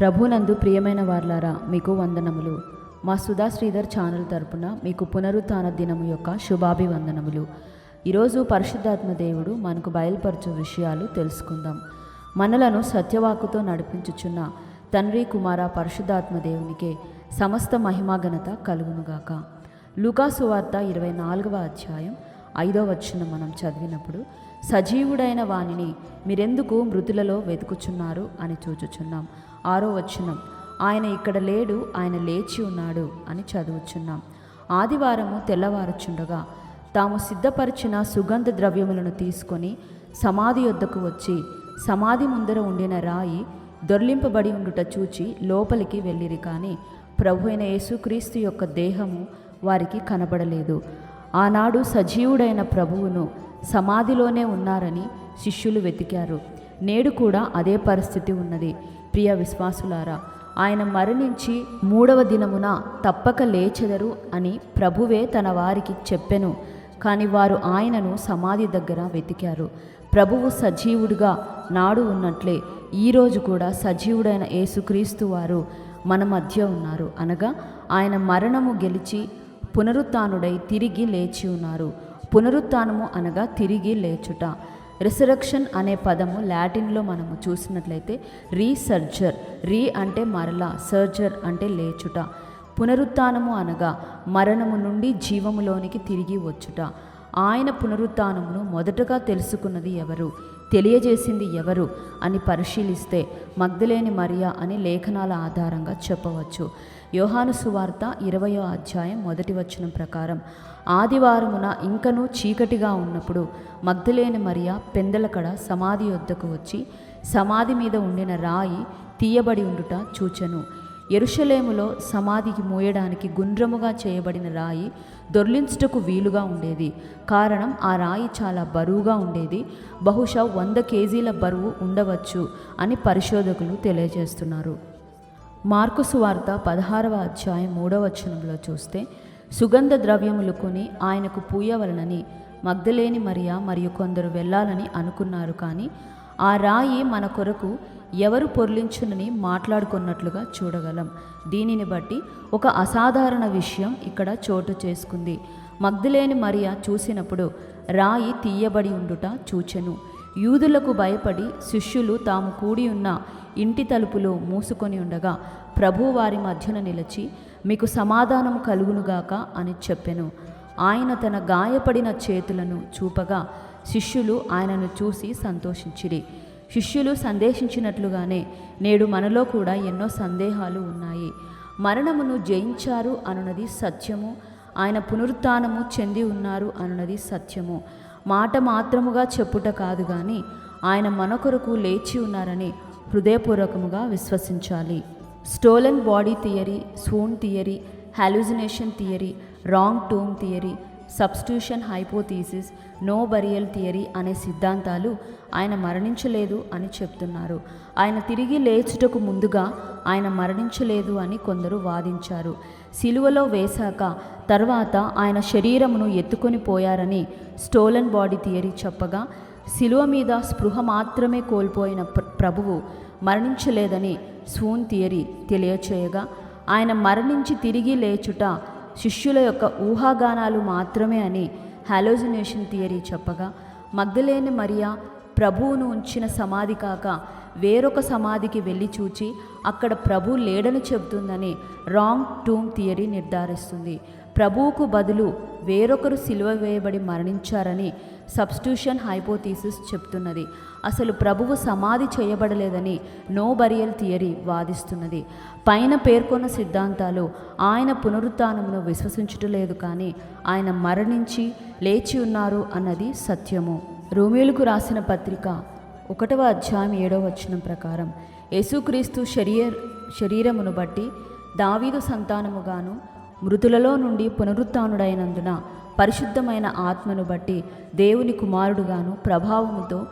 ప్రభునందు ప్రియమైన వార్లారా మీకు వందనములు. మా సుధా శ్రీధర్ ఛానల్ తరపున మీకు పునరుత్న దినము యొక్క శుభాభివందనములు. ఈరోజు పరిశుద్ధాత్మ దేవుడు మనకు బయలుపరచు విషయాలు తెలుసుకుందాం. మనలను సత్యవాకుతో నడిపించుచున్న తండ్రి కుమార పరిశుద్ధాత్మ దేవునికే సమస్త మహిమాఘనత కలుగునుగాక. లూకాసు వార్త ఇరవై నాలుగవ అధ్యాయం ఐదో వచ్చిన మనం చదివినప్పుడు సజీవుడైన వానిని మీరెందుకు మృతులలో వెతుకుచున్నారు? అని చూచుచున్నాం. ఆరో వచనం ఆయన ఇక్కడ లేడు ఆయన లేచి ఉన్నాడు అని చదువుచున్నాం. ఆదివారము తెల్లవారుచుండగా తాము సిద్ధపరిచిన సుగంధ ద్రవ్యములను తీసుకొని సమాధి వద్దకు వచ్చి సమాధి ముందర ఉండిన రాయి దొర్లింపబడి ఉండుట చూచి లోపలికి వెళ్ళిరి కానీ ప్రభు అయిన యేసుక్రీస్తు యొక్క దేహము వారికి కనబడలేదు. ఆనాడు సజీవుడైన ప్రభువును సమాధిలోనే ఉన్నారని శిష్యులు వెతికారు. నేడు కూడా అదే పరిస్థితి ఉన్నది. ప్రియ విశ్వాసులారా ఆయన మరణించి మూడవ దినమున తప్పక లేచెదరు అని ప్రభువే తన వారికి చెప్పెను. కానీ వారు ఆయనను సమాధి దగ్గర వెతికారు. ప్రభువు సజీవుడిగా నాడు ఉన్నట్లే ఈరోజు కూడా సజీవుడైన యేసుక్రీస్తు వారు మన మధ్య ఉన్నారు. అనగా ఆయన మరణము గెలిచి పునరుత్డై తిరిగి లేచి ఉన్నారు. పునరుత్నము అనగా తిరిగి లేచుట. రిసరక్షన్ అనే పదము లాటిన్లో మనము చూసినట్లయితే రీసర్జర్ రీ అంటే మరలా సర్జర్ అంటే లేచుట. పునరుత్నము అనగా మరణము నుండి జీవములోనికి తిరిగి వచ్చుట. ఆయన పునరుత్నమును మొదటగా తెలుసుకున్నది ఎవరు? తెలియజేసింది ఎవరు అని పరిశీలిస్తే మగ్ధులేని మరియా అని లేఖనాల ఆధారంగా చెప్పవచ్చు. యోహాను సువార్త ఇరవయో అధ్యాయం మొదటి వచనం ప్రకారం ఆదివారమున ఇంకనూ చీకటిగా ఉన్నప్పుడు మగ్ధులేని మరియా పెందలకడ సమాధి వద్దకు వచ్చి సమాధి మీద ఉండిన రాయి తీయబడి ఉండుట చూచెను. ఎరుషలేములో సమాధికి మూయడానికి గుండ్రముగా చేయబడిన రాయి దొర్లించుటకు వీలుగా ఉండేది. కారణం ఆ రాయి చాలా బరువుగా ఉండేది. బహుశా వంద కేజీల బరువు ఉండవచ్చు అని పరిశోధకులు తెలియజేస్తున్నారు. మార్కు సువార్త పదహారవ అధ్యాయం మూడవ వచనంలో చూస్తే సుగంధ ద్రవ్యములు కొని ఆయనకు పూయవలనని మగ్ధలేని మరియా మరియు కొందరు వెళ్ళాలని అనుకున్నారు కానీ ఆ రాయి మన కొరకు ఎవరు పొర్లించునని మాట్లాడుకున్నట్లుగా చూడగలం. దీనిని బట్టి ఒక అసాధారణ విషయం ఇక్కడ చోటు చేసుకుంది. మగ్ధులేని మరియా చూసినప్పుడు రాయి తీయబడి ఉండుట చూచెను. యూదులకు భయపడి శిష్యులు తాము కూడి ఉన్న ఇంటి తలుపులు మూసుకొని ఉండగా ప్రభు వారి మధ్యన నిలిచి మీకు సమాధానం కలుగునుగాక అని చెప్పెను. ఆయన తన గాయపడిన చేతులను చూపగా శిష్యులు ఆయనను చూసి సంతోషించిరి. శిష్యులు సందేశించినట్లుగానే నేడు మనలో కూడా ఎన్నో సందేహాలు ఉన్నాయి. మరణమును జయించారు అనున్నది సత్యము ఆయన పునరుత్నము చెంది ఉన్నారు అనున్నది సత్యము. మాట మాత్రముగా చెప్పుట కాదు కానీ ఆయన మనకొరకు లేచి ఉన్నారని హృదయపూర్వకముగా విశ్వసించాలి. Stolen body theory swoon theory hallucination theory wrong tomb theory substitution hypothesis no burial theory అనే సిద్ధాంతాలు ఆయన మరణించలేదు అని చెప్తున్నారు. ఆయన తిరిగి లేచుటకు ముందుగా ఆయన మరణించలేదు అని కొందరు వాదించారు. సిలువలో వేశాక తర్వాత ఆయన శరీరమును ఎత్తుకొని పోయారని స్టోలన్ బాడీ థియరీ చెప్పగా సిలువ మీద స్పృహ మాత్రమే కోల్పోయిన ప్ర- ప్రభువు మరణించలేదని స్వూన్ థియరీ తెలియచేయగా ఆయన మరణించి తిరిగి లేచుట శిష్యుల యొక్క ఊహాగానాలు మాత్రమే అని హాలోజినేషన్ థియరీ చెప్పగా మగ్ధలేని మరియా ప్రభువును ఉంచిన సమాధి కాక వేరొక సమాధికి వెళ్ళి చూచి అక్కడ ప్రభు లేడని చెబుతుందని రాంగ్ టూమ్ థియరీ నిర్ధారిస్తుంది. ప్రభువుకు బదులు వేరొకరు సిలువ వేయబడి మరణించారని సబ్స్టిట్యూషన్ హైపోథీసిస్ చెప్తున్నది. అసలు ప్రభువు సమాధి చేయబడలేదని నో బరియల్ థియరీ వాదిస్తున్నది. పైన పేర్కొన్న సిద్ధాంతాలు ఆయన పునరుత్నమును విశ్వసించుటలేదు కానీ ఆయన మరణించి లేచి ఉన్నారు అన్నది సత్యము. రోమియోలకు రాసిన పత్రిక ఒకటవ అధ్యాయం ఏడవ వచనం ప్రకారం యేసుక్రీస్తు శరీర శరీరమును బట్టి దావీదు సంతానముగాను మృతులలో నుండి పునరుత్డైనందున పరిశుద్ధమైన ఆత్మను బట్టి దేవుని కుమారుడుగాను ప్రభావముతో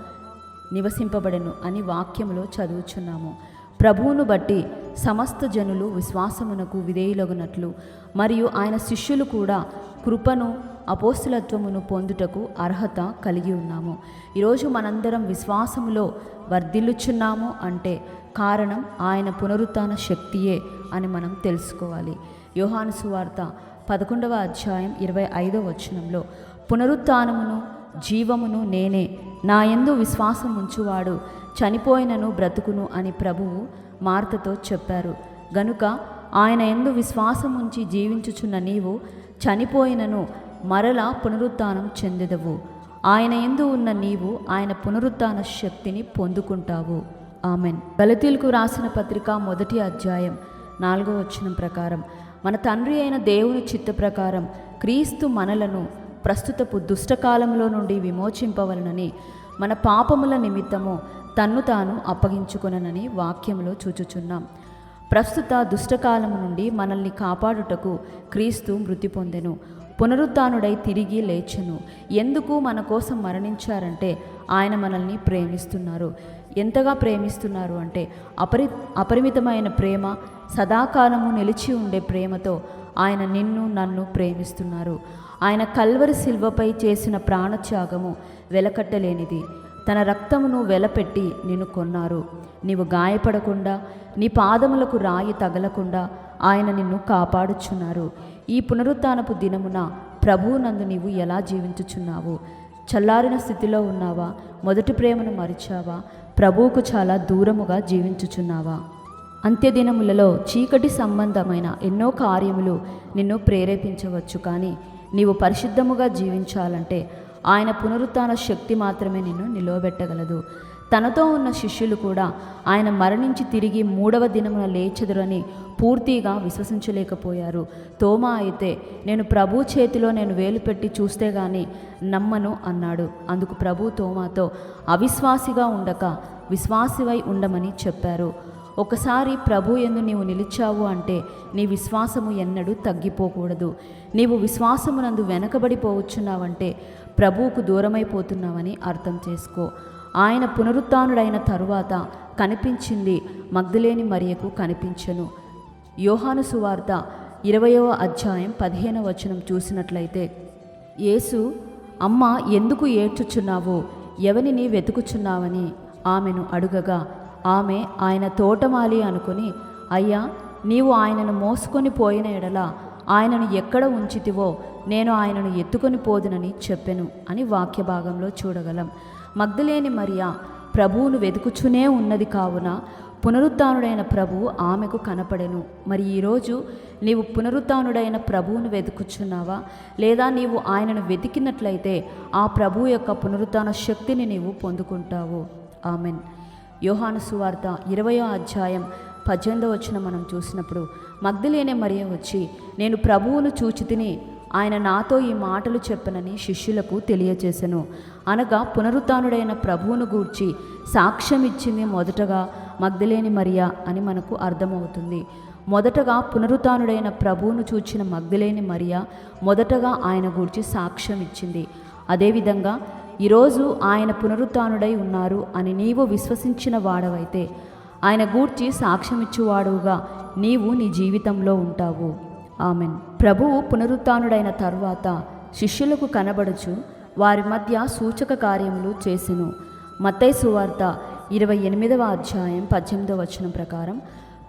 నివసింపబడెను అని వాక్యములో చదువుచున్నాము. ప్రభువును బట్టి సమస్త జనులు విశ్వాసమునకు విధేయులగునట్లు మరియు ఆయన శిష్యులు కూడా కృపను అపోస్తులత్వమును పొందుటకు అర్హత కలిగి ఉన్నాము. ఈరోజు మనందరం విశ్వాసములో వర్ధిల్లుచున్నాము అంటే కారణం ఆయన పునరుత్న శక్తియే అని మనం తెలుసుకోవాలి. యోహాను సువార్త పదకొండవ అధ్యాయం ఇరవై ఐదవ వచనంలో పునరుత్నమును జీవమును నేనే నా యందు విశ్వాసం ఉంచువాడు చనిపోయినను బ్రతుకును అని ప్రభువు మార్తతో చెప్పారు. గనుక ఆయన ఎందు విశ్వాసం ఉంచి జీవించుచున్న నీవు చనిపోయినను మరలా పునరుత్నం చెందెదవు. ఆయన ఎందు ఉన్న నీవు ఆయన పునరుత్న శక్తిని పొందుకుంటావు. ఆమెన్. బలతీలకు రాసిన పత్రిక మొదటి అధ్యాయం నాలుగో వచనం ప్రకారం మన తండ్రి అయిన దేవుని చిత్త ప్రకారం క్రీస్తు మనలను ప్రస్తుతపు దుష్టకాలంలో నుండి విమోచింపవలనని మన పాపముల నిమిత్తము తన్ను తాను అప్పగించుకొననని వాక్యంలో చూచుచున్నాం. ప్రస్తుత దుష్టకాలము నుండి మనల్ని కాపాడుటకు క్రీస్తు మృతి పొందెను. పునరుద్ధానుడై తిరిగి లేచెను. ఎందుకు మన కోసం మరణించారంటే ఆయన మనల్ని ప్రేమిస్తున్నారు. ఎంతగా ప్రేమిస్తున్నారు అంటే అపరి అపరిమితమైన ప్రేమ సదాకాలము నిలిచి ఉండే ప్రేమతో ఆయన నిన్ను నన్ను ప్రేమిస్తున్నారు. ఆయన కల్వరి శిల్వపై చేసిన ప్రాణత్యాగము వెలకట్టలేనిది. తన రక్తమును వెలపెట్టి నిన్ను కొన్నారు. నీవు గాయపడకుండా నీ పాదములకు రాయి తగలకుండా ఆయన నిన్ను కాపాడుచున్నారు. ఈ పునరుత్నపు దినమున ప్రభువునందు నీవు ఎలా జీవించుచున్నావు? చల్లారిన స్థితిలో ఉన్నావా? మొదటి ప్రేమను మరిచావా? ప్రభువుకు చాలా దూరముగా జీవించుచున్నావా? అంత్యదినములలో చీకటి సంబంధమైన ఎన్నో కార్యములు నిన్ను ప్రేరేపించవచ్చు. కానీ నీవు పరిశుద్ధముగా జీవించాలంటే ఆయన పునరుత్న శక్తి మాత్రమే నిన్ను నిలవబెట్టగలదు. తనతో ఉన్న శిష్యులు కూడా ఆయన మరణించి తిరిగి మూడవ దినమున లేచెదురని పూర్తిగా విశ్వసించలేకపోయారు. తోమా అయితే నేను ప్రభు చేతిలో నేను వేలు పెట్టి చూస్తే గాని నమ్మను అన్నాడు. అందుకు ప్రభు తోమాతో అవిశ్వాసిగా ఉండక విశ్వాసివై ఉండమని చెప్పారు. ఒకసారి ప్రభు ఎందు నీవు నిలిచావు అంటే నీ విశ్వాసము ఎన్నడూ తగ్గిపోకూడదు. నీవు విశ్వాసమునందు వెనకబడిపోవచ్చున్నావంటే ప్రభువుకు దూరమైపోతున్నావని అర్థం చేసుకో. ఆయన పునరుత్డైన తరువాత కనిపించింది మగ్ధులేని మరియకు కనిపించను. యోహాను సువార్త ఇరవయవ అధ్యాయం పదిహేనవ వచనం చూసినట్లయితే యేసు అమ్మ ఎందుకు ఏడ్చుచున్నావు? ఎవరిని వెతుకుచున్నావని? ఆమెను అడుగగా ఆమె ఆయన తోటమాలి అనుకుని అయ్యా నీవు ఆయనను మోసుకొని పోయిన ఎడల ఆయనను ఎక్కడ ఉంచితివో నేను ఆయనను ఎత్తుకొని పోదునని చెప్పెను అని వాక్య భాగంలో చూడగలం. మగ్ధులేని మరియా ప్రభువును వెతుకుచునే ఉన్నది కావున పునరుద్ధానుడైన ప్రభువు ఆమెకు కనపడెను. మరి ఈరోజు నీవు పునరుద్ధానుడైన ప్రభువును వెతుకుచున్నావా? లేదా నీవు ఆయనను వెతికినట్లయితే ఆ ప్రభువు యొక్క పునరుత్న శక్తిని నీవు పొందుకుంటావు. ఆమెన్. యోహాను సువార్త ఇరవయో అధ్యాయం పద్దెనిమిదో వచ్చిన మనం చూసినప్పుడు మగ్ధులేనే మరియ వచ్చి నేను ప్రభువును చూచి తిని ఆయన నాతో ఈ మాటలు చెప్పనని శిష్యులకు తెలియచేశను అనగా పునరుత్నుడైన ప్రభువును గూర్చి సాక్ష్యం ఇచ్చింది మొదటగా మగ్ధలేని మరియా అని మనకు అర్థమవుతుంది. మొదటగా పునరుత్నుడైన ప్రభువును చూచిన మగ్ధలేని మరియా మొదటగా ఆయన గూర్చి సాక్ష్యం ఇచ్చింది అదేవిధంగా ఈరోజు ఆయన పునరుత్నుడై ఉన్నారు అని నీవు విశ్వసించిన వాడవైతే ఆయన గూర్చి సాక్ష్యమిచ్చువాడుగా నీవు నీ జీవితంలో ఉంటావు. ఆమెన్. ప్రభువు పునరుత్నుడైన తర్వాత శిష్యులకు కనబడుచు వారి మధ్య సూచక కార్యములు చేసెను. మత్తై సువార్త ఇరవై ఎనిమిదవ అధ్యాయం పద్దెనిమిదవ వచనం ప్రకారం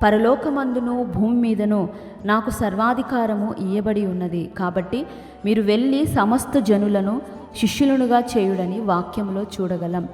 పరలోకమందును భూమి మీదను నాకు సర్వాధికారము ఇయ్యబడి ఉన్నది. కాబట్టి మీరు వెళ్ళి సమస్త జనులను శిష్యులనుగా చేయుడని వాక్యంలో చూడగలం.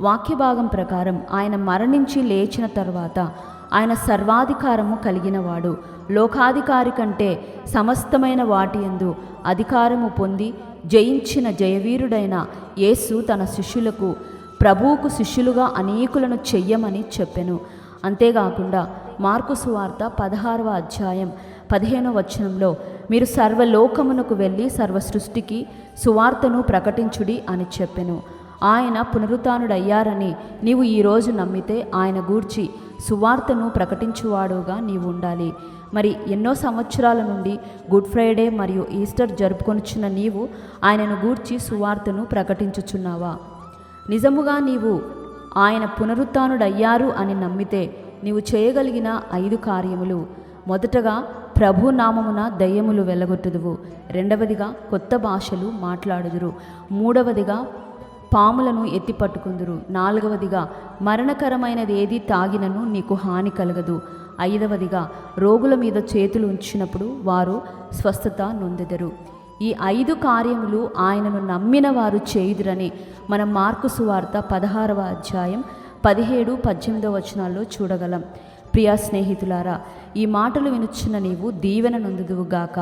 వాక్య భాగం ప్రకారం ఆయన మరణించి లేచిన తర్వాత ఆయన సర్వాధికారము కలిగినవాడు. లోకాధికారి కంటే సమస్తమైన వాటి యందు అధికారము పొంది జయించిన జయవీరుడైన యేసు తన శిష్యులకు ప్రభువుకు శిష్యులుగా అనేకులను చెయ్యమని చెప్పెను. అంతేకాకుండా మార్కు సువార్త పదహారవ అధ్యాయం పదిహేనవ వచనంలో మీరు సర్వలోకమునకు వెళ్ళి సర్వ సృష్టికి సువార్తను ప్రకటించుడి అని చెప్పెను. ఆయన పునరుత్నుడయ్యారని నీవు ఈరోజు నమ్మితే ఆయన గూర్చి సువార్తను ప్రకటించువాడుగా నీవు ఉండాలి. మరి ఎన్నో సంవత్సరాల నుండి గుడ్ ఫ్రైడే మరియు ఈస్టర్ జరుపుకొనుచున్న నీవు ఆయనను గూర్చి సువార్తను ప్రకటించుచున్నావా? నిజముగా నీవు ఆయన పునరుత్డయ్యారు అని నమ్మితే నీవు చేయగలిగిన ఐదు కార్యములు. మొదటగా ప్రభు నామమున దయ్యములు వెళ్ళగొట్టుదువు రెండవదిగా కొత్త భాషలు మాట్లాడుదురు. మూడవదిగా పాములను ఎత్తిపట్టుకుందురు నాలుగవదిగా మరణకరమైనది ఏది తాగినను నీకు హాని కలగదు. ఐదవదిగా రోగుల మీద చేతులు ఉంచినప్పుడు వారు స్వస్థత నొందెదరు. ఈ ఐదు కార్యములు ఆయనను నమ్మిన వారు చేయుదురని మన మార్కు సువార్త పదహారవ అధ్యాయం పదిహేడు పద్దెనిమిదవ వచనాల్లో చూడగలం. ప్రియా స్నేహితులారా ఈ మాటలు వినుచున్న నీవు దీవెన నొందుదువుగాక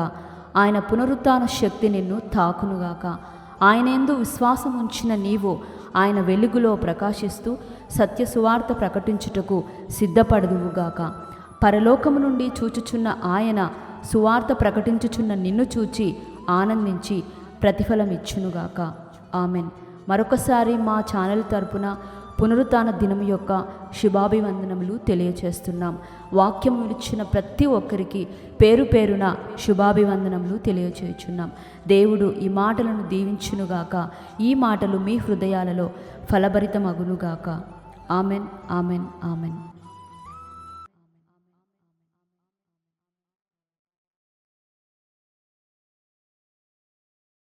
ఆయన పునరుత్న శక్తి నిన్ను తాకునుగాక. ఆయన ఎందు విశ్వాసం ఉంచిన నీవు ఆయన వెలుగులో ప్రకాశిస్తూ సత్య సువార్త ప్రకటించుటకు సిద్ధపడదువుగాక. పరలోకము నుండి చూచుచున్న ఆయన సువార్త ప్రకటించుచున్న నిన్ను చూచి ఆనందించి ప్రతిఫలమిచ్చునుగాక. ఆమెన్. మరొకసారి మా ఛానల్ తరపున పునరుత్న దినం యొక్క శుభాభివందనములు తెలియచేస్తున్నాం. వాక్యం ఇచ్చిన ప్రతి ఒక్కరికి పేరు పేరున శుభాభివందనములు తెలియచేయుచున్నాం. దేవుడు ఈ మాటలను దీవించునుగాక ఈ మాటలు మీ హృదయాలలో ఫలభరితమగునుగాక. Amen amen amen.